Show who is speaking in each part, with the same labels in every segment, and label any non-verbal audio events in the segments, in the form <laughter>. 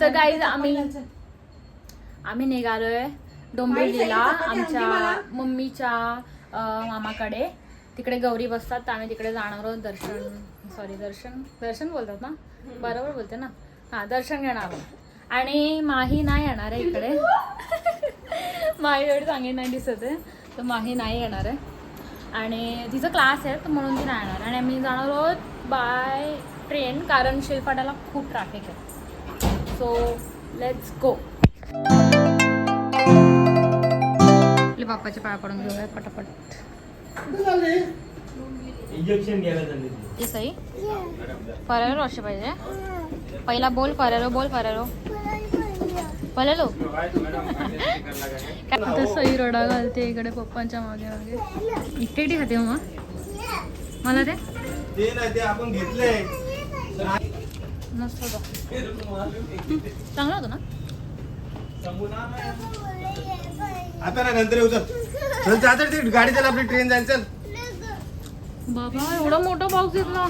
Speaker 1: तर गाईज आम्ही आम्ही निघालोय डोंबिवलीला आमच्या मम्मीच्या मामाकडे. तिकडे गौरी बसतात तर आम्ही तिकडे जाणार आहोत दर्शन. सॉरी दर्शन. दर्शन बोलतात ना? बरोबर बोलते ना? हा दर्शन घेणार आहोत. आणि माही नाही येणार आहे इकडे. माही एवढी चांगली नाही दिसत आहे तर माही नाही येणार आहे. आणि तिचं क्लास आहे तर म्हणून ती नाही येणार. आणि आम्ही जाणार आहोत बाय ट्रेन कारण शिलपाड्याला खूप ट्रॅफिक आहे. सो लेट्स गो आपल्या बाप्पाचे पाय पडून घेऊया पटापट.
Speaker 2: इंजेक्शन घ्यायला
Speaker 1: ही असे पाहिजे. पहिला बोल फरारो बोल फरारो. फरारो. आता सई रडा घालते इकडे पप्पांच्या मागे मागे. एकटी खाते मग मला ते
Speaker 2: ते नाही ते आपण घेतलंय.
Speaker 1: मस्त होतं चांगला होतं ना?
Speaker 2: आता ना नंतर येऊ चल. चल जा तर ते गाडी चल आपली ट्रेन जाईल चल.
Speaker 1: बाबा एवढा मोठा पाऊस घेतला.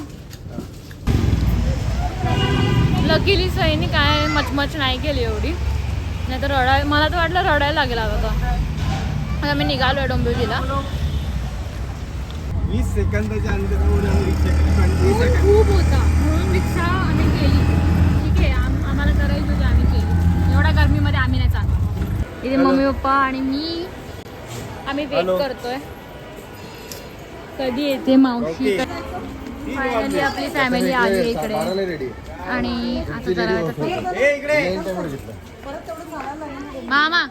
Speaker 1: लकीली सईनी काय मचमच नाही केली एवढी. नाही तर रडाय मला तर वाटलं रडायला लागेल आता आता आम्ही निघालोय डोंबिवलीला.
Speaker 2: वीस सेकंदाच्या सेकंद.
Speaker 1: खूप होता. रिक्षा आम्ही केली. ठीक आहे आम- आम्हाला करायचं होतं आम्ही केली. एवढ्या गरमीमध्ये आम्ही नाही चाललो इथे मम्मी पप्पा आणि मी. आम्ही वेट. करतोय. कधी येते? मावशी. फायनली आपली फॅमिली आली आहे इकडे. आणि आता जरा मामा.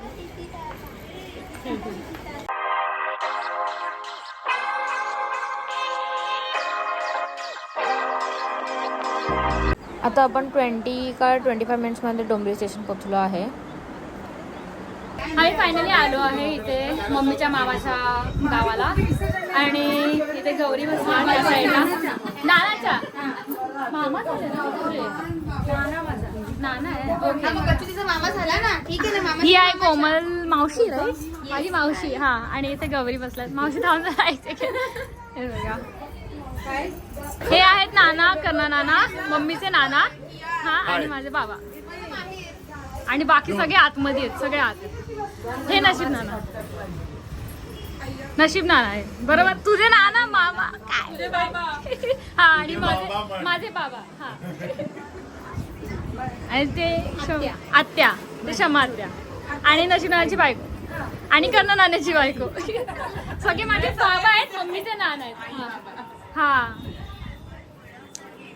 Speaker 1: आता आपण ट्वेंटी का ट्वेंटी फाय मिनिट्समध्ये डोंबिवली स्टेशन पोहोचलो आहे. आम्ही फायनली आलो आहे इथे मम्मीच्या मामाच्या गावाला. आणि इथे गौरी बसली साईडला नानाच्या? मामा ही आहे कोमल मावशी? माझी मावशी हा. आणि इथे गौरी बसल्यात मावशी थांब जरा एक second. हे बघा. हे आहेत नाना कर्णा नाना मम्मीचे नाना. हा आणि माझे बाबा. आणि बाकी सगळे आतमध्ये आहेत सगळे आत. हे नशीब नाना. नशीब नाना आहे बरोबर? तुझे नाना मामा काय? हा आणि माझे माझे बाबा हा. आणि ते आत्या. ते क्षमा आत्या. आणि नशिबाची बायको. आणि कर्ण नाण्याची बायको. सगळे माझे बाबा आहेत मम्मीचे नाना आहेत. हा.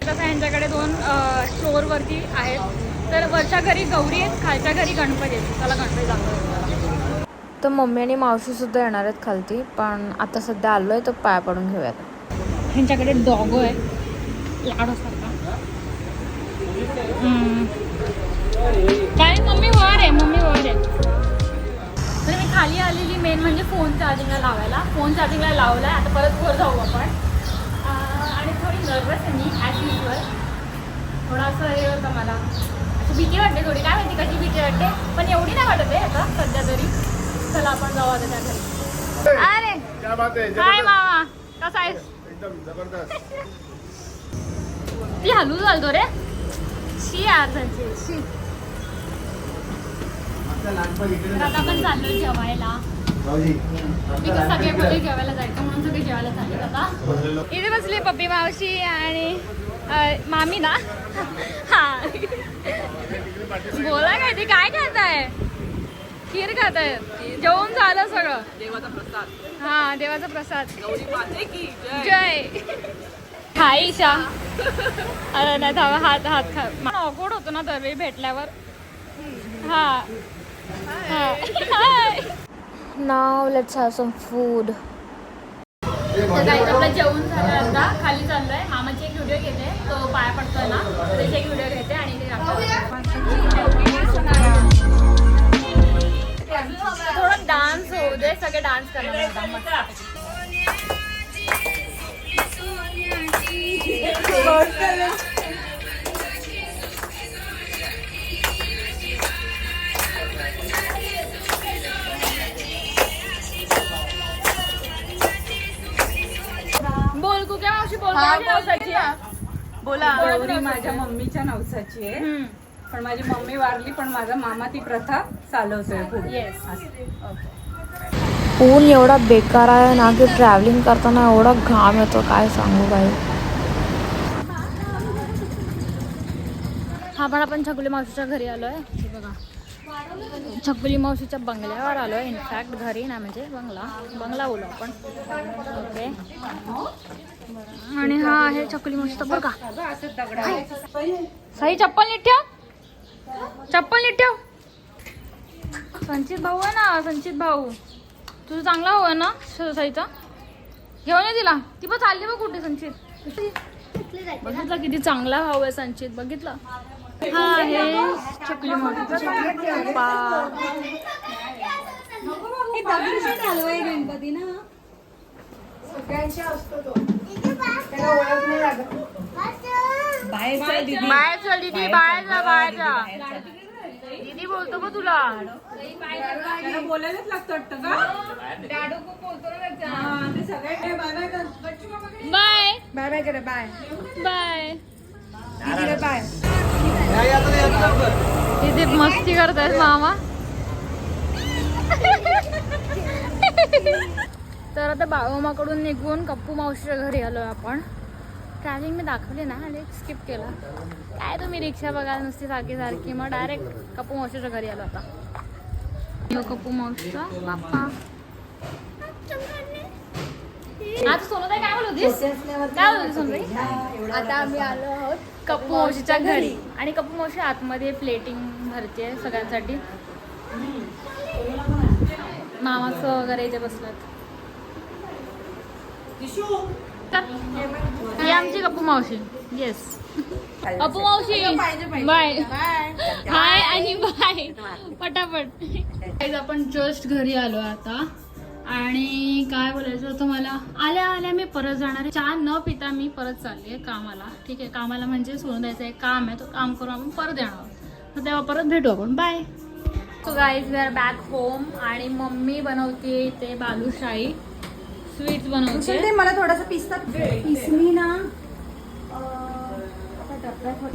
Speaker 1: कसं यांच्याकडे दोन स्टोअर वरती आहेत. तर वरच्या घरी गौरी आहेत खालच्या घरी गणपती आहेत. त्याला गणपती दाखवतो तर मम्मी आणि मावशी सुद्धा येणार आहेत खालती पण आता सध्या आलोय तर पाया पडून घेऊयात. ह्यांच्याकडे डॉगो आहे. लाडोसारखा. काय मम्मी वर आहे मम्मी वर आहे. तर मी खाली आलेली मेन म्हणजे फोन चार्जिंगला लावायला. फोन चार्जिंगला लावलाय आता परत वर जाऊ आपण. मी ॲज युजल थोडासा हे होतं मला. अशी भीती वाटते थोडी. काय माहिती कशी भीती वाटते? पण एवढी नाही वाटत आहे आता सध्या तरी. चला आपण जाऊ आता त्या घरी. अरे!
Speaker 2: क्या बात आहे?
Speaker 1: काय मामा. कसा आहेस?
Speaker 2: एकदम जबरदस्त.
Speaker 1: ती हलू चालतो रे. शी यार त्यांची. शी. आता आपण चाललो जेवायला. इथे बसली पप्पी मावशी आणि मामी ना. हा. बोला काय ते काय खाताय? खीर खाताय? जेवण झालं सगळं.
Speaker 3: देवाचा प्रसाद.
Speaker 1: हा देवाचा प्रसाद.
Speaker 3: गौरी माते की जय.
Speaker 1: जय. हाय ईशा. अरे नाही थांबा हात हात खा. ऑकवर्ड होतो ना दरवेळी भेटल्यावर. हा. नाव लेट्स हॅव सम फूड आपलं जेवण झालं आता. खाली चाललोय. मामाची एक व्हिडिओ घेते. तो पाया पडतोय ना. त्याची एक व्हिडिओ घेते आणि. थोडं डान्स होऊ दे. सगळे डान्स करणार बोल
Speaker 3: हा,
Speaker 1: आहे? गौरी
Speaker 3: माझ्या मम्मीच्या नवसाची आहे. पण माझी मम्मी वारली पण माझा मामा ती प्रथा चालवतोय
Speaker 4: ऊन एवढा बेकार आहे ना की ट्रॅव्हलिंग करताना एवढा घाम येतो काय सांगू बाई.
Speaker 1: हा पण आपण छकुली मावशीच्या घरी आलोय. हे बघा. छकुली मावशीच्या बंगल्यावर आलोय. इनफॅक्ट घरी ना म्हणजे बंगला. बंगला बोलू आपण. ओके आणि हा आहे छकुली मावशीचा बघा. साई चप्पल नीट ठेव. चप्पल नीट ठेव. संचित भाऊ आहे ना संचित भाऊ. तुझा चांगला भाऊ आहे ना साईचा? घेऊन ये तिला. ती पण चालली बघ कुठे संचित. बघितलं किती चांगला भाऊ आहे संचित बघितलं? हा आहे चकली मोठी बाहेर चल दीदी. बाहेर जा बाहेर जा दीदी बोलतो का तुला?
Speaker 3: त्याला बोलायलाच लागतं वाटतं का? हा, ते सगळे ते बाय बाय कर.
Speaker 1: बाय.
Speaker 3: बाय बाय करे बाय
Speaker 1: बाय.
Speaker 3: दीदीला बाय
Speaker 1: दीदी मस्ती करतायत मामा. आता बाळोमाकडून निघून कप्पू मावशीच्या घरी आलो आपण. ट्रॅव्हलिंग मी दाखवली ना आणि स्किप केला. काय तुम्ही रिक्षा बघायला नुसती सारखी सारखी मग डायरेक्ट कप्पू मावशीच्या घरी आलो आता. कप्पू मावशीचा बाप्पा. आता सोनताई काय बोलत होतीस? काय बोलत आता आम्ही आलो आहोत कप्पू मावशीच्या घरी. आणि कप्पू मावशी आतमध्ये प्लेटिंग भरते सगळ्यांसाठी. मामाचं वगैरे इथे बसलात ही आमची कप्पू मावशी. येस कप्पू मावशी. बाय हाय आणि बाय <laughs> पटापट. आपण जस्ट घरी आलो आता. आणि काय बोलायचं होतं मला? आल्या आल्या मी परत जाणार आहे. चहा न पिता मी परत चालली आहे कामाला. ठीक आहे कामाला म्हणजे सोडून द्यायचं एक काम आहे तो काम करून आपण परत येणार आहोत. तर तेव्हा परत भेटू आपण. Bye so guys we are back home आणि मम्मी बनवते ते बालुशाही. स्वीट्स बनवते.
Speaker 3: मला थोडासा पिस्ता पिसली ना.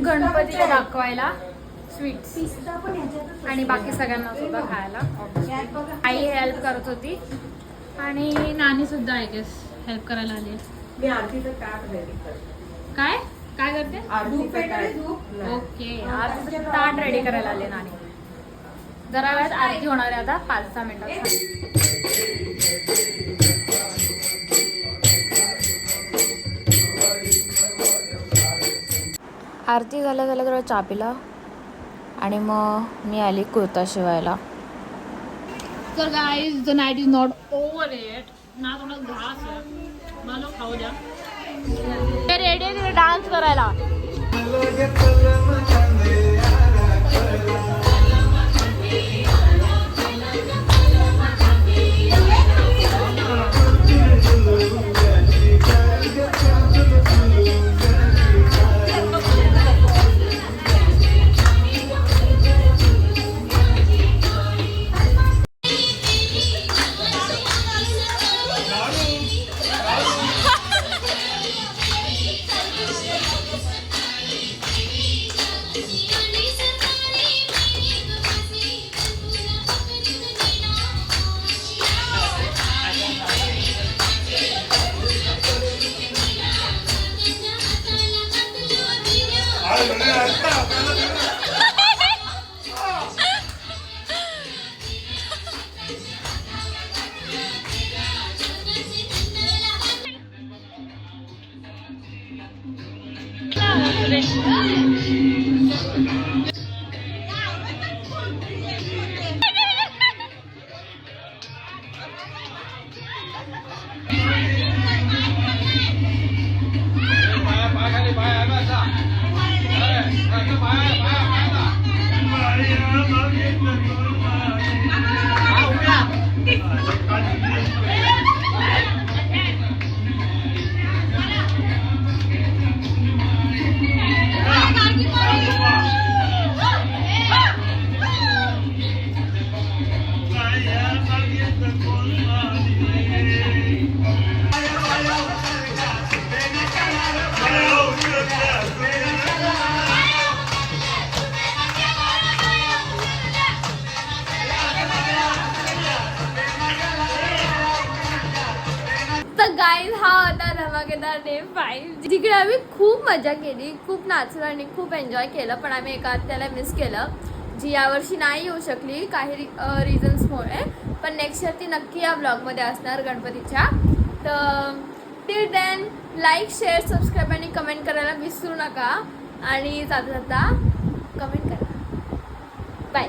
Speaker 1: गणपतीला दाखवायला. स्वीट्स.
Speaker 3: पिस्ता पण ह्याच्यातच
Speaker 1: आणि बाकी सगळ्यांना सुद्धा खायला आई हेल्प करत होती. आणि नानी सुद्धा आय गेस हेल्प करायला आली
Speaker 3: मी आरतीचं ताट रेडी
Speaker 1: काय? काय करते? ओके. आज ताट रेडी करायला आले नानी. जरा वेळात आरती होणार आहे आता पाच सहा मिनिटात
Speaker 4: आरती झाल्या झाल्या जरा चहा पिला आणि मग मी आली कुर्ता शिवायला.
Speaker 1: तर guys the night is not over yet ना थोडा घास मला खाऊ द्या. रेडी आहे तिथे डान्स करायला.
Speaker 5: Então, tá, tá, tá. होता धमाकेदार डे फाईव्ह जिकडे आम्ही खूप मजा केली खूप नाचलो आणि खूप एन्जॉय केलं पण आम्ही एका त्याला मिस केलं जी यावर्षी नाही येऊ शकली काही रिझन्समुळे पण नेक्स्ट इयर ती नक्की या ब्लॉगमध्ये असणार गणपतीच्या. तर till then like share subscribe आणि कमेंट करायला विसरू नका. आणि जाता जाता कमेंट करा. बाय